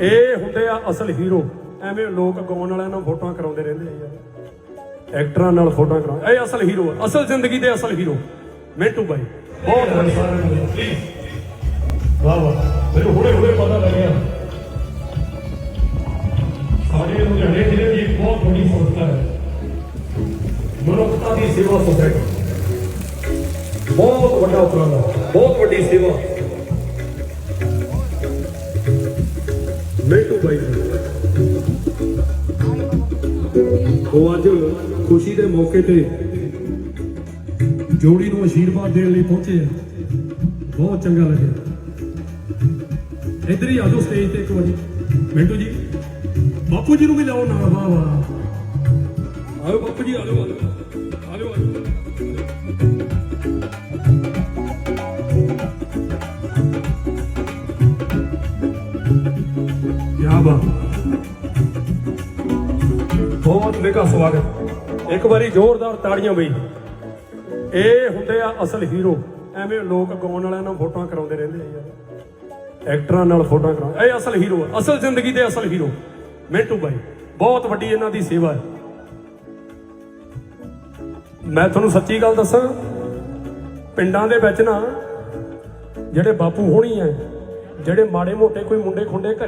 ਇਹ ਹੁੰਦੇ ਆ ਅਸਲ ਹੀਰੋ। ਐਵੇਂ ਲੋਕ ਗਾਉਣ ਵਾਲਿਆਂ ਨਾਲ ਫੋਟੋਆਂ ਕਰਾਉਂਦੇ ਰਹਿੰਦੇ ਆ ਯਾਰ। ਐਕਟਰਾਂ ਨਾਲ ਫੋਟੋਆਂ ਕਰਾਉਂਦੇ ਇਹ ਅਸਲ ਹੀਰੋ ਆ। ਅਸਲ ਜ਼ਿੰਦਗੀ ਦੇ ਅਸਲ ਹੀਰੋ। ਮਿੰਟੂ ਬਾਈ। ਬਹੁਤ ਵਧੀਆ। ਵਾਹ ਵਾਹ। ਮੈਨੂੰ ਹੁਣੇ ਹੁਣੇ ਪਤਾ ਲੱਗਿਆ ਸਾਡੇ ਲੁਧਿਆਣੇ ਜ਼ਿਲ੍ਹੇ ਦੀ ਬਹੁਤ ਵੱਡੀ ਸੰਸਥਾ ਹੈ। ਮਨੁੱਖਤਾ ਦੀ ਸੇਵਾ ਸੁਸਾਇਟੀ। ਬਹੁਤ ਵੱਡਾ ਉਪਰਾਲਾ। ਬਹੁਤ ਵੱਡੀ ਸੇਵਾ। ਮਿੰਟੂ ਬਾਈ ਉਹ ਅੱਜ ਖੁਸ਼ੀ ਦੇ ਮੌਕੇ ਤੇ ਜੋੜੀ ਨੂੰ ਆਸ਼ੀਰਵਾਦ ਦੇਣ ਲਈ ਪਹੁੰਚੇ ਆ। ਬਹੁਤ ਚੰਗਾ ਲੱਗਿਆ। ਇੱਧਰ ਹੀ ਆ ਜਾਓ ਸਟੇਜ ਤੇ ਇੱਕ ਵਾਰੀ। ਮਿੰਟੂ ਜੀ, ਬਾਪੂ ਜੀ ਨੂੰ ਵੀ ਲਾਓ ਨਾਲ। ਵਾਹ ਵਾਹ। ਆਓ ਬਾਪੂ ਜੀ ਆ ਜਾਓ। ਆ ਜਾਓ ਆ ਜਾਓ। ਆ ਬਹੁਤ ਨਿੱਘਾ ਸਵਾਗਤ। ਇੱਕ ਵਾਰੀ ਜ਼ੋਰਦਾਰ ਤਾੜੀਆਂ ਬਈ। ਇਹ ਹੁੰਦੇ ਆ ਅਸਲ ਹੀਰੋ। ਐਵੇਂ ਲੋਕ ਗਾਉਣ ਵਾਲਿਆਂ ਨਾਲ ਫੋਟੋਆਂ ਕਰਾਉਂਦੇ ਰਹਿੰਦੇ ਆ ਯਾਰ। ਐਕਟਰਾਂ ਨਾਲ ਫੋਟੋਆਂ ਕਰਾਉਂਦੇ ਇਹ ਅਸਲ ਹੀਰੋ ਆ। ਅਸਲ ਜ਼ਿੰਦਗੀ ਦੇ ਅਸਲ ਹੀਰੋ। ਮਿੰਟੂ ਬਾਈ, ਬਹੁਤ ਵੱਡੀ ਇਹਨਾਂ ਦੀ ਸੇਵਾ ਹੈ। ਮੈਂ ਤੁਹਾਨੂੰ ਸੱਚੀ ਗੱਲ ਦੱਸਾਂ, ਪਿੰਡਾਂ ਦੇ ਵਿੱਚ ਨਾ ਜਿਹੜੇ ਬਾਪੂ ਹੋਣੀ ਐ ਜਿਹੜੇ ਮਾੜੇ ਮੋਟੇ ਕੋਈ ਮੁੰਡੇ ਖੁੰਡੇ ਘਰੇ